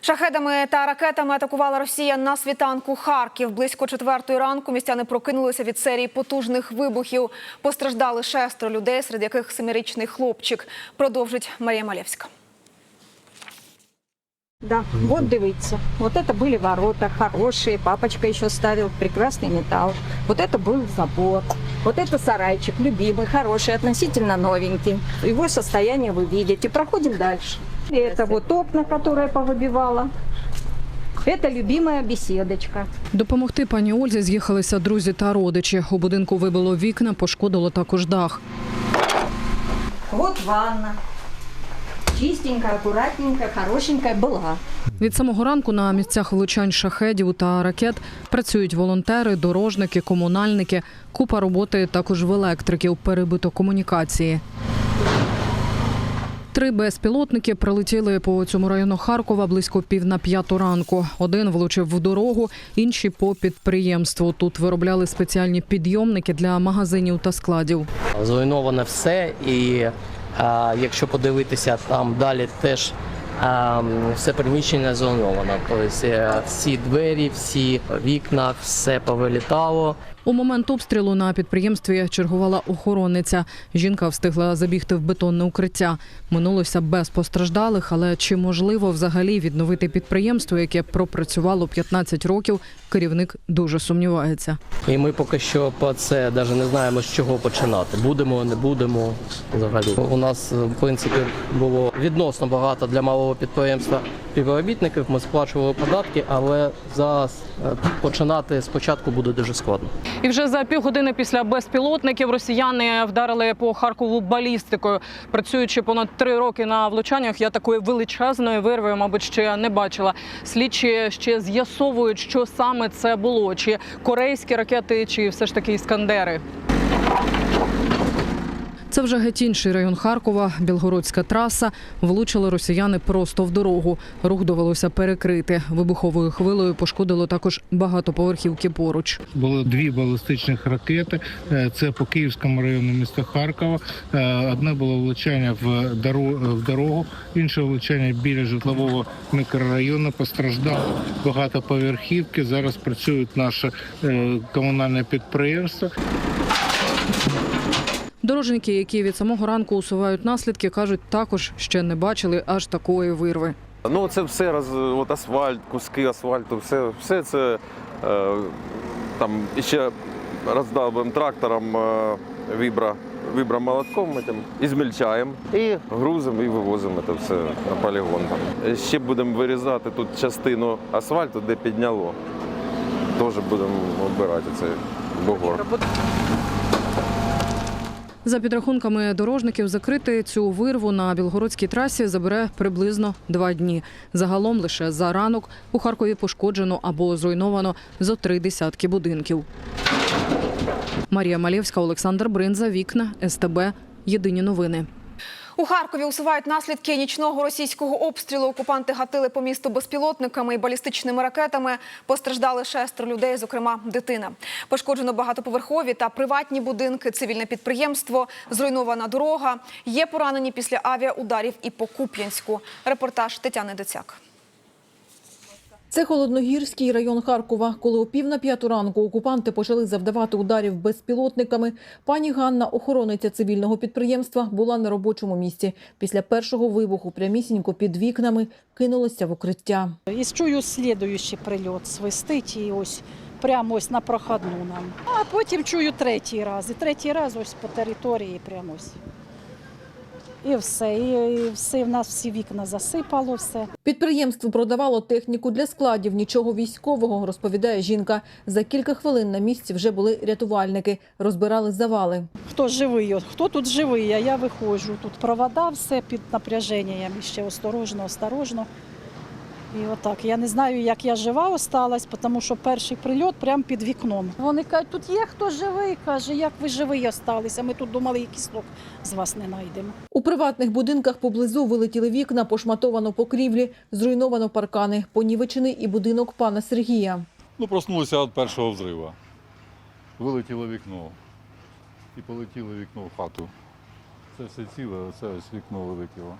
Шахедами та ракетами атакувала Росія на світанку Харків. Близько четвертої ранку містяни прокинулися від серії потужних вибухів. Постраждали шестеро людей, серед яких семирічний хлопчик. Продовжить Марія Малєвська. Да, вот дивіться. Вот это были ворота хорошие, папочка еще ставил прекрасный металл. Вот это был забор. Вот это сарайчик, любимый, хороший, относительно новенький. Его состояние вы видите. Проходим дальше. И это вот окна, которые повыбивала. Это любимая беседочка. Допомогти пані Ользі з'їхалися друзі та родичі. У будинку вибило вікна, пошкодило також дах. Вот ванна. Чистенькая, аккуратненькая, хорошенькая была. Від самого ранку на місцях влучань шахедів та ракет працюють волонтери, дорожники, комунальники. Купа роботи також в електриків, перебито комунікації. Три безпілотники прилетіли по цьому району Харкова близько пів на п'яту ранку. Один влучив в дорогу, інші по підприємству. Тут виробляли спеціальні підйомники для магазинів та складів. Зруйноване все, і е, якщо подивитися там далі, теж все приміщення зруйновано. Тобто е, всі двері, всі вікна, все повилітало. У момент обстрілу на підприємстві чергувала охоронниця. Жінка встигла забігти в бетонне укриття. Минулося без постраждалих, але чи можливо взагалі відновити підприємство, яке пропрацювало 15 років, керівник дуже сумнівається. І ми поки що по це навіть не знаємо, з чого починати. Будемо, не будемо. Взагалі у нас в принципі було відносно багато для малого підприємства співробітників. Ми сплачували податки, але зараз е, починати спочатку буде дуже складно. І вже за півгодини після безпілотників росіяни вдарили по Харкову балістикою. Працюючи понад три роки на влучаннях, я такої величезної вирви, мабуть, ще не бачила. Слідчі ще з'ясовують, що саме це було: чи корейські ракети, чи все ж таки іскандери. Це вже геть інший район Харкова, Білгородська траса. Влучили росіяни просто в дорогу. Рух довелося перекрити. Вибуховою хвилею пошкодило також багатоповерхівки поруч. Було дві балістичних ракети. Е, Це по Київському району міста Харкова. Е, Одне було влучання в дорогу, в дорогу, інше влучання біля житлового мікрорайону. Постраждало багатоповерхівки. Зараз працюють наше е, комунальне підприємство. Дорожники, які від самого ранку усувають наслідки, кажуть, також ще не бачили аж такої вирви. Ну, це все роз, от асфальт, куски асфальту, все, все це е, там ще роздавимо трактором е, вібра, вібромолотком ми там, і змільчаємо, і грузимо, і вивозимо це все на полігон. Ще будемо вирізати тут частину асфальту, де підняло. Теж будемо обирати цей бугор. За підрахунками дорожників, закрити цю вирву на білгородській трасі забере приблизно два дні. Загалом лише за ранок у Харкові пошкоджено або зруйновано зо три десятки будинків. Марія Малєвська, Олександр Бринза, Вікна, СТБ. Єдині новини. У Харкові усувають наслідки нічного російського обстрілу. Окупанти гатили по місту безпілотниками і балістичними ракетами. Постраждали шестеро людей, зокрема дитина. Пошкоджено багатоповерхові та приватні будинки, цивільне підприємство, зруйнована дорога. Є поранені після авіаударів і по Куп'янську. Репортаж Тетяни Децяк. Це Холодногірський район Харкова. Коли о пів на п'яту ранку окупанти почали завдавати ударів безпілотниками, пані Ганна, охорониця цивільного підприємства, була на робочому місці. Після першого вибуху прямісінько під вікнами кинулася в укриття. І чую слідуючий прильот свистить і ось прямо ось на проходну нам. А потім чую третій раз. І третій раз ось по території прямо ось. І все, і, все, в нас всі вікна засипало, все. Підприємство продавало техніку для складів, нічого військового, розповідає жінка. За кілька хвилин на місці вже були рятувальники, розбирали завали. Хто живий, хто тут живий, а я виходжу. Тут провода, все під напряженням, ще осторожно, осторожно. І отак. Я не знаю, як я жива осталась, тому що перший прильот прямо під вікном. Вони кажуть, тут є хто живий, каже, як ви живий осталися. Ми тут думали, і кісток з вас не знайдемо. У приватних будинках поблизу вилетіли вікна, пошматовано покрівлі, зруйновано паркани, понівечений і будинок пана Сергія. Ну, проснулися від першого взриву. Вилетіло вікно. І полетіло вікно в хату. Це все ціле, це ось вікно вилетіло.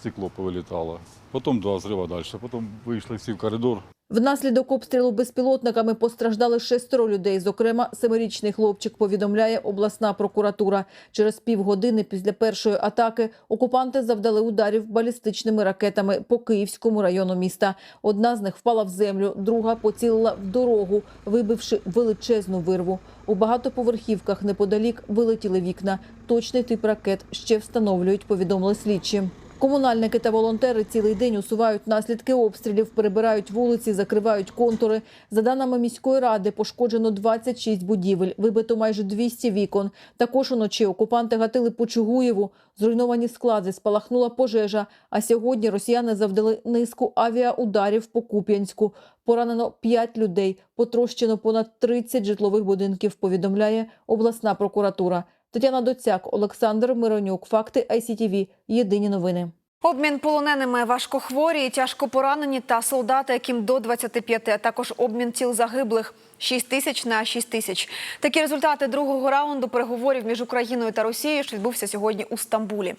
Стекло повилітало. Потім два взрива далі. Потім вийшли всі в коридор. Внаслідок обстрілу безпілотниками постраждали шестеро людей. Зокрема, семирічний хлопчик повідомляє обласна прокуратура. Через півгодини після першої атаки окупанти завдали ударів балістичними ракетами по Київському району міста. Одна з них впала в землю, друга поцілила в дорогу, вибивши величезну вирву. У багатоповерхівках неподалік вилетіли вікна. Точний тип ракет ще встановлюють, повідомили слідчі. Комунальники та волонтери цілий день усувають наслідки обстрілів, перебирають вулиці, закривають контури. За даними міської ради, пошкоджено 26 будівель, вибито майже 200 вікон. Також уночі окупанти гатили по Чугуєву, зруйновані склади, спалахнула пожежа. А сьогодні росіяни завдали низку авіаударів по Куп'янську. Поранено 5 людей, потрощено понад 30 житлових будинків, повідомляє обласна прокуратура. Тетяна Доцяк, Олександр Миронюк. Факти ICTV. Єдині новини. Обмін полоненими важкохворі, тяжко поранені та солдати, яким до 25, а також обмін тіл загиблих. 6 тисяч на 6 тисяч. Такі результати другого раунду переговорів між Україною та Росією, що відбувся сьогодні у Стамбулі.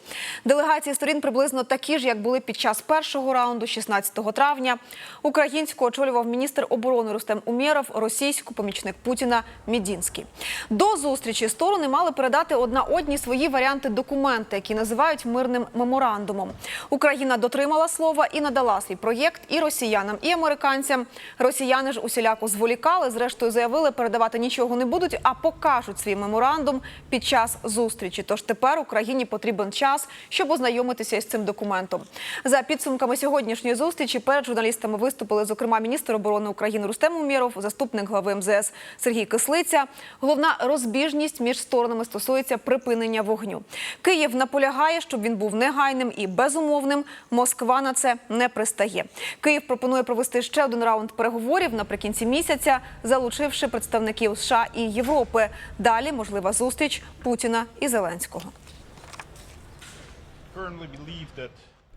Делегації сторін приблизно такі ж, як були під час першого раунду, 16 травня. Українську очолював міністр оборони Рустем Умєров, російську помічник Путіна Мідінський. До зустрічі сторони мали передати одна одній свої варіанти документа, які називають мирним меморандумом. Україна дотримала слова і надала свій проєкт і росіянам, і американцям. Росіяни ж усіляко зволікали. Зрештою заявили, передавати нічого не будуть, а покажуть свій меморандум під час зустрічі. Тож тепер Україні потрібен час, щоб ознайомитися із цим документом. За підсумками сьогоднішньої зустрічі перед журналістами виступили, зокрема, міністр оборони України Рустем Умєров, заступник глави МЗС Сергій Кислиця. Головна розбіжність між сторонами стосується припинення вогню. Київ наполягає, щоб він був негайним і безумовним. Москва на це не пристає. Київ пропонує провести ще один раунд переговорів наприкінці місяця, залучивши представників США і Європи. Далі можлива зустріч Путіна і Зеленського.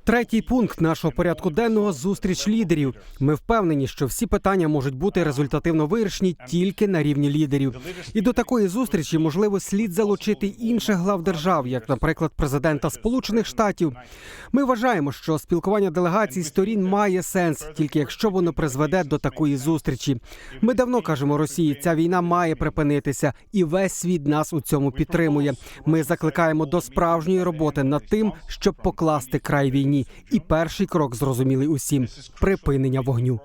Третій пункт нашого порядку денного зустріч лідерів. Ми впевнені, що всі питання можуть бути результативно вирішені тільки на рівні лідерів. І до такої зустрічі можливо слід залучити інших глав держав, як, наприклад, президента Сполучених Штатів. Ми вважаємо, що спілкування делегацій сторін має сенс, тільки якщо воно призведе до такої зустрічі. Ми давно кажемо Росії, ця війна має припинитися, і весь світ нас у цьому підтримує. Ми закликаємо до справжньої роботи над тим, щоб покласти край війні. І перший крок зрозумілий усім припинення вогню.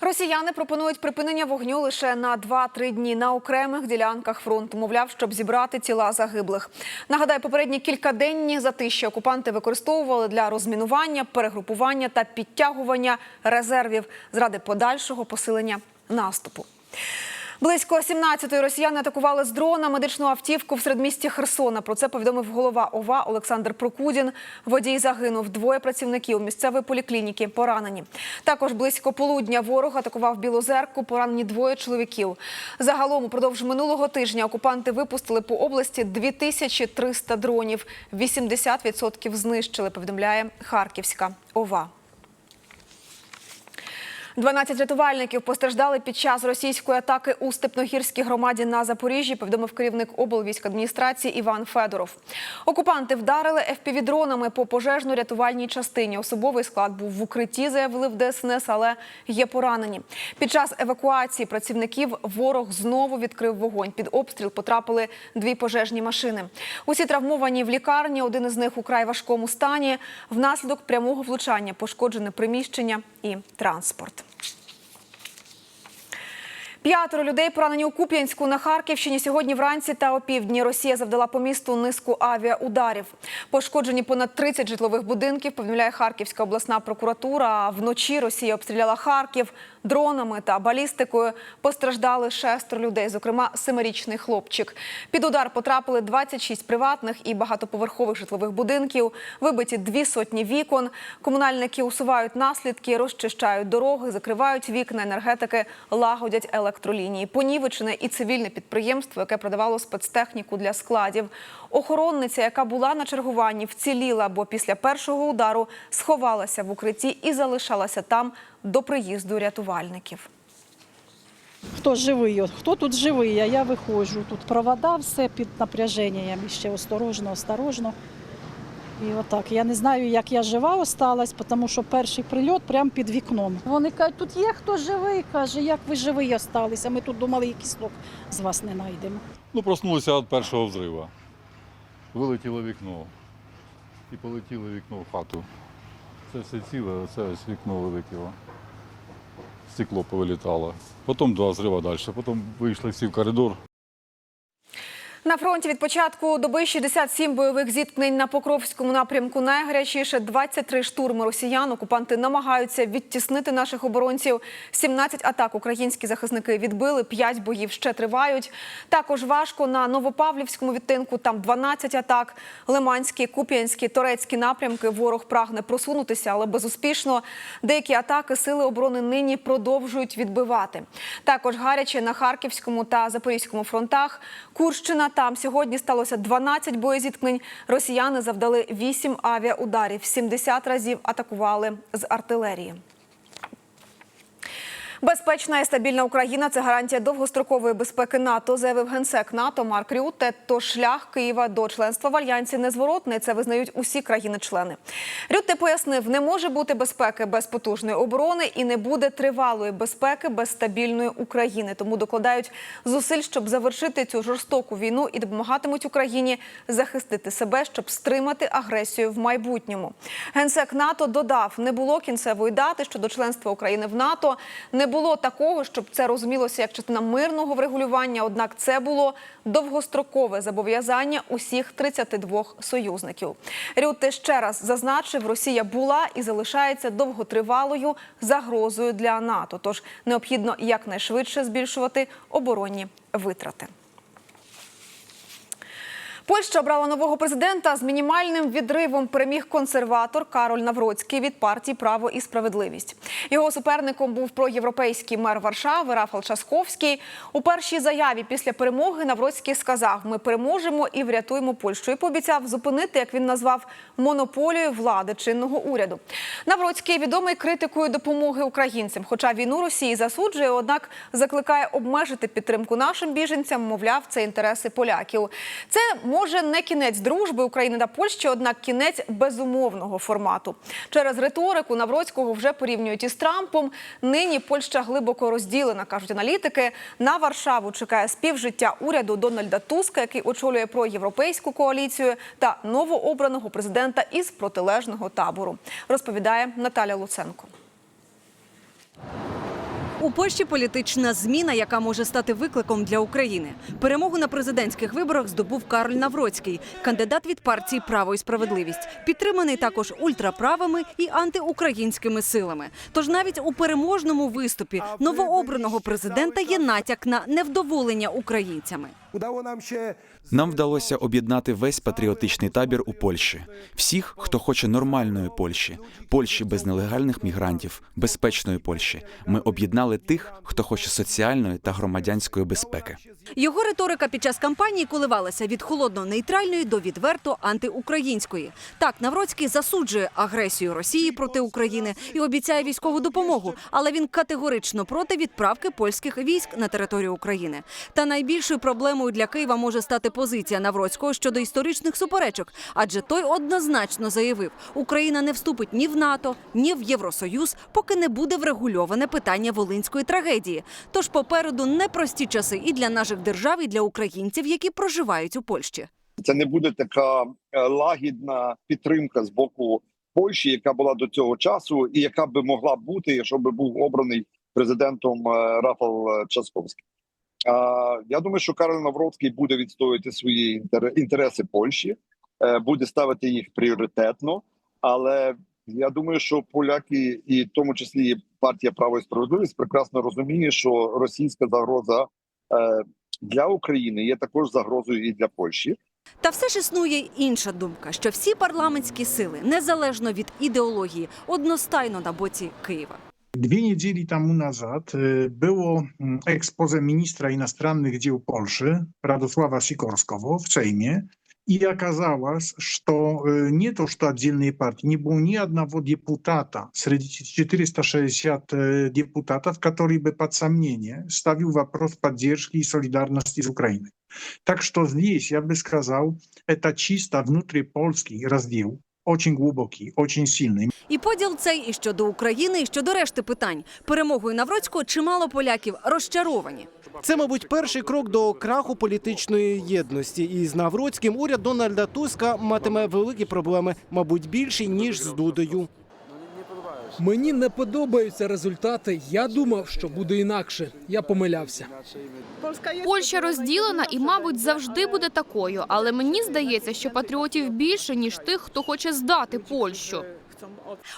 Росіяни пропонують припинення вогню лише на 2-3 дні на окремих ділянках фронту. Мовляв, щоб зібрати тіла загиблих. Нагадаю, попередні кількаденні затища окупанти використовували для розмінування, перегрупування та підтягування резервів заради подальшого посилення наступу. Близько 17-ї росіяни атакували з дрона медичну автівку в середмісті Херсона. Про це повідомив голова ОВА Олександр Прокудін. Водій загинув. Двоє працівників місцевої поліклініки поранені. Також близько полудня ворог атакував Білозерку. Поранені двоє чоловіків. Загалом упродовж минулого тижня окупанти випустили по області 2300 дронів. 80% знищили. Повідомляє Харківська ОВА. 12 рятувальників постраждали під час російської атаки у Степногірській громаді на Запоріжжі, повідомив керівник облвійськадміністрації Іван Федоров. Окупанти вдарили ФПВ-дронами по пожежно-рятувальній частині. Особовий склад був в укритті, заявили в ДСНС, але є поранені. Під час евакуації працівників ворог знову відкрив вогонь. Під обстріл потрапили дві пожежні машини. Усі травмовані в лікарні, один із них у край важкому стані. Внаслідок прямого влучання пошкоджене приміщення і транспорт. П'ятеро людей поранені у Куп'янську на Харківщині. Сьогодні вранці та опівдні Росія завдала по місту низку авіаударів. Пошкоджені понад 30 житлових будинків, повідомляє Харківська обласна прокуратура. Вночі Росія обстріляла Харків дронами та балістикою. Постраждали шестеро людей, зокрема семирічний хлопчик. Під удар потрапили 26 приватних і багатоповерхових житлових будинків. Вибиті дві сотні вікон. Комунальники усувають наслідки, розчищають дороги, закривають вікна, енергетики, лагодять електролінії. Понівечене і цивільне підприємство, яке продавало спецтехніку для складів. Охоронниця, яка була на чергуванні, вціліла, бо після першого удару сховалася в укритті і залишалася там до приїзду рятувальників. Хто живий, хто тут живий, а я виходжу. Тут провода все під напряженням, ще осторожно, осторожно. І отак. Я не знаю, як я жива осталась, тому що перший прильот прямо під вікном. Вони кажуть, тут є хто живий, каже, як ви живий осталися. Ми тут думали, і кісток з вас не знайдемо. Ну, проснулися від першого взриву. Вилетіло вікно. І полетіло вікно в хату. Це все ціле, це ось вікно вилетіло. Стекло повилітало. Потім два зрива далі. Потім вийшли всі в коридор. На фронті від початку доби 67 бойових зіткнень на Покровському напрямку. Найгарячіше 23 штурми росіян. Окупанти намагаються відтіснити наших оборонців. 17 атак українські захисники відбили, 5 боїв ще тривають. Також важко на Новопавлівському відтинку. Там 12 атак. Лиманські, Куп'янські, Торецькі напрямки. Ворог прагне просунутися, але безуспішно. Деякі атаки сили оборони нині продовжують відбивати. Також гаряче на Харківському та Запорізькому фронтах. Курщина там сьогодні сталося 12 боєзіткнень. Росіяни завдали 8 авіаударів, 70 разів атакували з артилерії. Безпечна і стабільна Україна це гарантія довгострокової безпеки НАТО, заявив генсек НАТО Марк Рютте. Тож шлях Києва до членства в альянсі незворотний. Це визнають усі країни-члени. Рютте пояснив, не може бути безпеки без потужної оборони і не буде тривалої безпеки без стабільної України. Тому докладають зусиль, щоб завершити цю жорстоку війну і допомагатимуть Україні захистити себе, щоб стримати агресію в майбутньому. Генсек НАТО додав, не було кінцевої дати щодо членства України в НАТО. Не було такого, щоб це розумілося як частина мирного врегулювання. Однак це було довгострокове зобов'язання усіх 32 союзників. Рюте ще раз зазначив, Росія була і залишається довготривалою загрозою для НАТО. Тож необхідно якнайшвидше збільшувати оборонні витрати. Польща обрала нового президента з мінімальним відривом. Переміг консерватор Кароль Навроцький від партії Право і справедливість. Його суперником був проєвропейський мер Варшави Рафал Часковський. У першій заяві після перемоги Навроцький сказав: Ми переможемо і врятуємо Польщу. І пообіцяв зупинити, як він назвав, монополію влади чинного уряду. Навроцький відомий критикою допомоги українцям. Хоча війну Росії засуджує, однак закликає обмежити підтримку нашим біженцям. Мовляв, це інтереси поляків. Це може не кінець дружби України та Польщі, однак кінець безумовного формату. Через риторику Навроцького вже порівнюють із Трампом. Нині Польща глибоко розділена, кажуть аналітики. На Варшаву чекає співжиття уряду Дональда Туска, який очолює проєвропейську коаліцію, та новообраного президента із протилежного табору. Розповідає Наталя Луценко. У Польщі політична зміна, яка може стати викликом для України. Перемогу на президентських виборах здобув Карль Навроцький, кандидат від партії Право і справедливість, підтриманий також ультраправими і антиукраїнськими силами. Тож навіть у переможному виступі новообраного президента є натяк на невдоволення українцями. Нам вдалося об'єднати весь патріотичний табір у Польщі. Всіх, хто хоче нормальної Польщі, Польщі без нелегальних мігрантів, безпечної Польщі. Ми об'єднали тих, хто хоче соціальної та громадянської безпеки. Його риторика під час кампанії коливалася від холодно-нейтральної до відверто антиукраїнської. Так, Навроцький засуджує агресію Росії проти України і обіцяє військову допомогу, але він категорично проти відправки польських військ на територію України. Та найбільшою проблемою для Києва може стати позиція Навроцького щодо історичних суперечок, адже той однозначно заявив, Україна не вступить ні в НАТО, ні в Євросоюз, поки не буде врегульоване питання волинської трагедії. Тож попереду непрості часи і для наших держав, і для українців, які проживають у Польщі. Це не буде така е, лагідна підтримка з боку Польщі, яка була до цього часу, і яка би могла бути, якщо би був обраний президентом е, Рафал Часковський. А, Я думаю, що Карл Навроцький буде відстоювати свої інтер- інтереси Польщі, е, буде ставити їх пріоритетно. Але я думаю, що поляки, і в тому числі партія Право і справедливість, прекрасно розуміє, що російська загроза е, для України є також загрозою і для Польщі. Та все ж існує інша думка, що всі парламентські сили, незалежно від ідеології, одностайно на боці Києва. Dwie niedzieli temu nazad y, było mm, expose ministra иностранных дел Польши Радослава Sikorskowo w Sejmie и оказалось, что э, не то, что отдельные партии, не было ни одного депутата среди 460 э, депутатов, который бы под сомнение ставил вопрос поддержки и солидарности с Украиной. Так что здесь, я бы сказал, это чисто внутрипольский раздел, очень глубокий, очень сильний. І поділ цей і щодо України, і щодо решти питань. Перемогою Навроцького чимало поляків розчаровані. Це, мабуть, перший крок до краху політичної єдності. І з Навроцьким уряд Дональда Туска матиме великі проблеми, мабуть, більші ніж з Дудою. Мені не подобаються результати. Я думав, що буде інакше. Я помилявся. Польща розділена і, мабуть, завжди буде такою. Але мені здається, що патріотів більше ніж тих, хто хоче здати Польщу.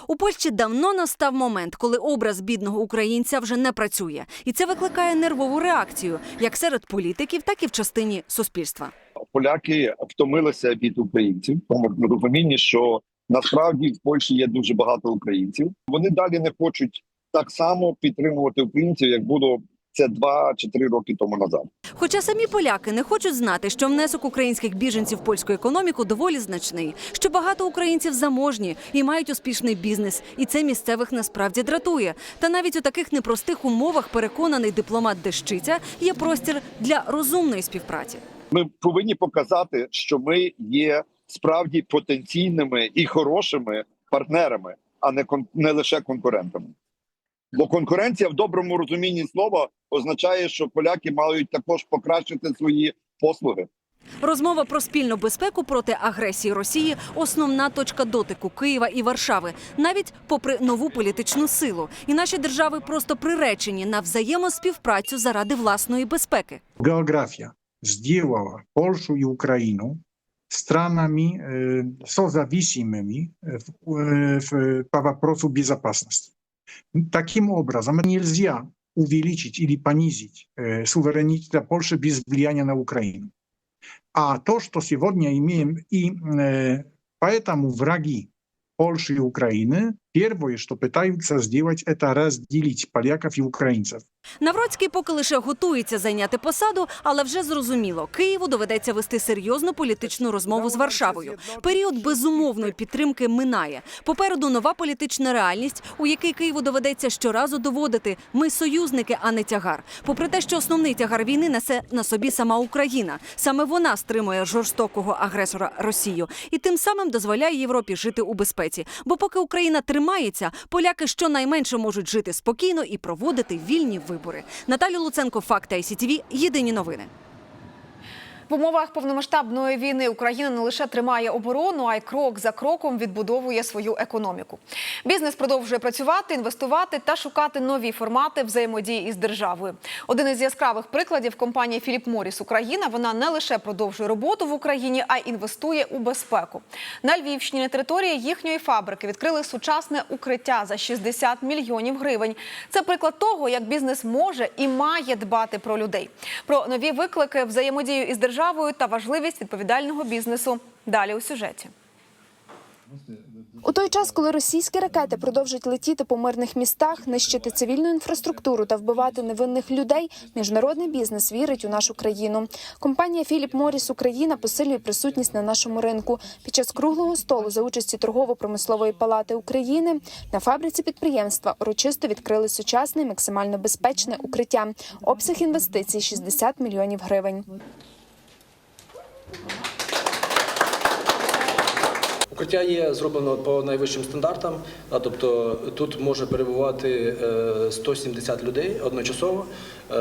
У Польщі давно настав момент, коли образ бідного українця вже не працює, і це викликає нервову реакцію як серед політиків, так і в частині суспільства. Поляки втомилися від українців, тому розумінні, що насправді в Польщі є дуже багато українців. Вони далі не хочуть так само підтримувати українців, як було це два чи три роки тому назад. Хоча самі поляки не хочуть знати, що внесок українських біженців в польську економіку доволі значний, що багато українців заможні і мають успішний бізнес, і це місцевих насправді дратує. Та навіть у таких непростих умовах переконаний дипломат Дещиця є простір для розумної співпраці. Ми повинні показати, що ми є справді потенційними і хорошими партнерами, а не кон- не лише конкурентами. Бо конкуренція в доброму розумінні слова означає, що поляки мають також покращити свої послуги. Розмова про спільну безпеку проти агресії Росії основна точка дотику Києва і Варшави, навіть попри нову політичну силу. І наші держави просто приречені на взаємоспівпрацю заради власної безпеки. Geografia zdjęła Polskę i Ukrainę странами e, sozawисимыми w, w, по вопросу безопасности. Таким образом, нельзя увеличить или понизить э, суверенитет Польши без влияния на Украину. А то, что сегодня имеем, и э, поэтому враги Польши и Украины, первое, что пытаются сделать, это разделить поляков и украинцев. Навроцький поки лише готується зайняти посаду, але вже зрозуміло, Києву доведеться вести серйозну політичну розмову з Варшавою. Період безумовної підтримки минає. Попереду нова політична реальність, у якій Києву доведеться щоразу доводити: ми союзники, а не тягар. Попри те, що основний тягар війни несе на собі сама Україна. Саме вона стримує жорстокого агресора Росію і тим самим дозволяє Європі жити у безпеці. Бо поки Україна тримається, поляки щонайменше можуть жити спокійно і проводити вільні вибори. Наталя Луценко, Факти ICTV, Єдині новини. В умовах повномасштабної війни Україна не лише тримає оборону, а й крок за кроком відбудовує свою економіку. Бізнес продовжує працювати, інвестувати та шукати нові формати взаємодії із державою. Один із яскравих прикладів компанія Філіп Моріс Україна. Вона не лише продовжує роботу в Україні, а й інвестує у безпеку. На Львівщині на території їхньої фабрики відкрили сучасне укриття за 60 мільйонів гривень. Це приклад того, як бізнес може і має дбати про людей. Про нові виклики, взаємодію із державою та важливість відповідального бізнесу. Далі у сюжеті. У той час, коли російські ракети продовжують летіти по мирних містах, нищити цивільну інфраструктуру та вбивати невинних людей, міжнародний бізнес вірить у нашу країну. Компанія Філіп Моріс Україна посилює присутність на нашому ринку. Під час круглого столу за участі торгово-промислової палати України на фабриці підприємства урочисто відкрили сучасне максимально безпечне укриття. Обсяг інвестицій 60 мільйонів гривень. Укриття є зроблено по найвищим стандартам, тобто тут може перебувати е, 170 людей одночасово е,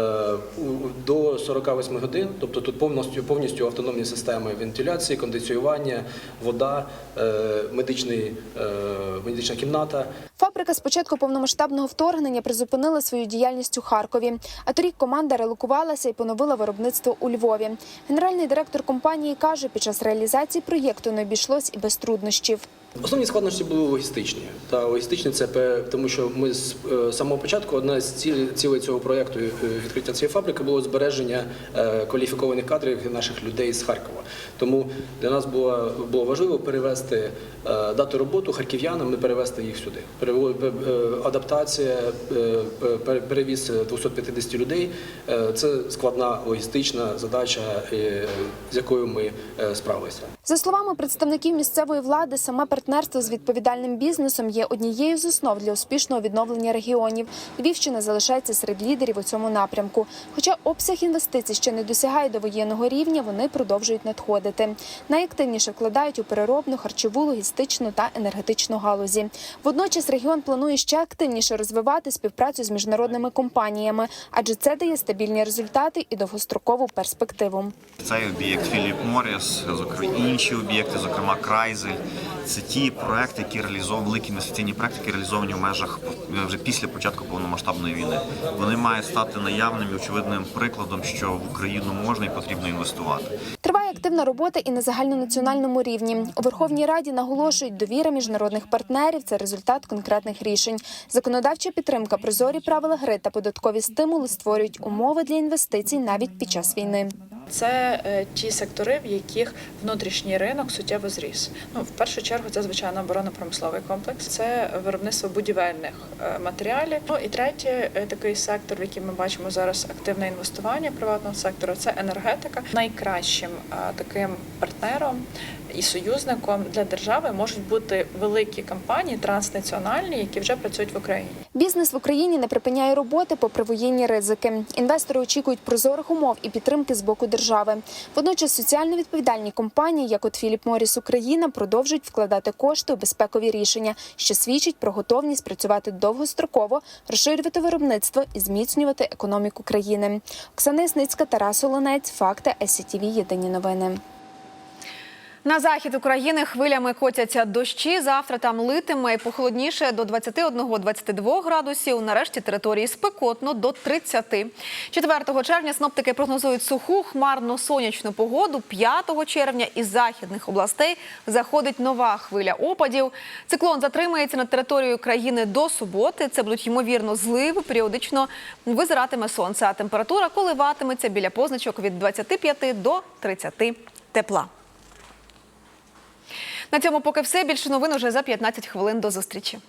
до 48 годин. Тобто тут повністю повністю автономні системи вентиляції, кондиціювання, вода, е, медичний, е, медична кімната. Фабрика з початку повномасштабного вторгнення призупинила свою діяльність у Харкові. А торік команда релокувалася і поновила виробництво у Львові. Генеральний директор компанії каже, під час реалізації проєкту не обійшлось і без труднощів. Основні складнощі були логістичні. Та логістичні це тому, що ми з е, самого початку одна з цілей цього проєкту е, відкриття цієї фабрики було збереження е, кваліфікованих кадрів наших людей з Харкова. Тому для нас було, було важливо перевести е, дати роботу харків'янам і перевести їх сюди. Пе- е, Адаптація, е, перевіз 250 людей е, це складна логістична задача, е, з якою ми е, справилися. За словами представників місцевої влади, саме партнерство з відповідальним бізнесом є однією з основ для успішного відновлення регіонів. Львівщина залишається серед лідерів у цьому напрямку. Хоча обсяг інвестицій ще не досягає до воєнного рівня, вони продовжують надходити. Надходити. Найактивніше вкладають у переробну, харчову, логістичну та енергетичну галузі. Водночас регіон планує ще активніше розвивати співпрацю з міжнародними компаніями, адже це дає стабільні результати і довгострокову перспективу. Цей об'єкт Філіп Моріс, зокрема інші об'єкти, зокрема Крайзель. Це ті проекти, які реалізовані, великі інвестиційні проекти, які реалізовані в межах вже після початку повномасштабної війни. Вони мають стати наявним і очевидним прикладом, що в Україну можна і потрібно інвестувати. Триває активна робота і на загальнонаціональному рівні. У Верховній Раді наголошують, довіра міжнародних партнерів це результат конкретних рішень. Законодавча підтримка, прозорі правила гри та податкові стимули створюють умови для інвестицій навіть під час війни. Це е, ті сектори, в яких внутрішній ринок суттєво зріс. Ну, в першу чергу, це звичайно оборонно-промисловий комплекс, це виробництво будівельних е, матеріалів. Ну і третє, е, такий сектор, в який ми бачимо зараз активне інвестування приватного сектору, це енергетика. Найкращим таким партнером і союзником для держави можуть бути великі компанії транснаціональні, які вже працюють в Україні. Бізнес в Україні не припиняє роботи попри воєнні ризики. Інвестори очікують прозорих умов і підтримки з боку держави. Водночас соціально відповідальні компанії, як от Філіп Моріс Україна, продовжують вкладати кошти у безпекові рішення, що свідчить про готовність працювати довгостроково, розширювати виробництво і зміцнювати економіку країни. Оксана Ясницька, Тарас Олонець, факти СІТВ. Єдині новини. На захід України хвилями котяться дощі. Завтра там литиме і похолодніше до 21-22 градусів. Нарешті території спекотно до 30. 4 червня синоптики прогнозують суху хмарну сонячну погоду. 5 червня із західних областей заходить нова хвиля опадів. Циклон затримається над територією країни до суботи. Це будуть ймовірно зливи. Періодично визиратиме сонце. А температура коливатиметься біля позначок від 25 до 30 тепла. На цьому поки все. Більше новин уже за 15 хвилин. До зустрічі.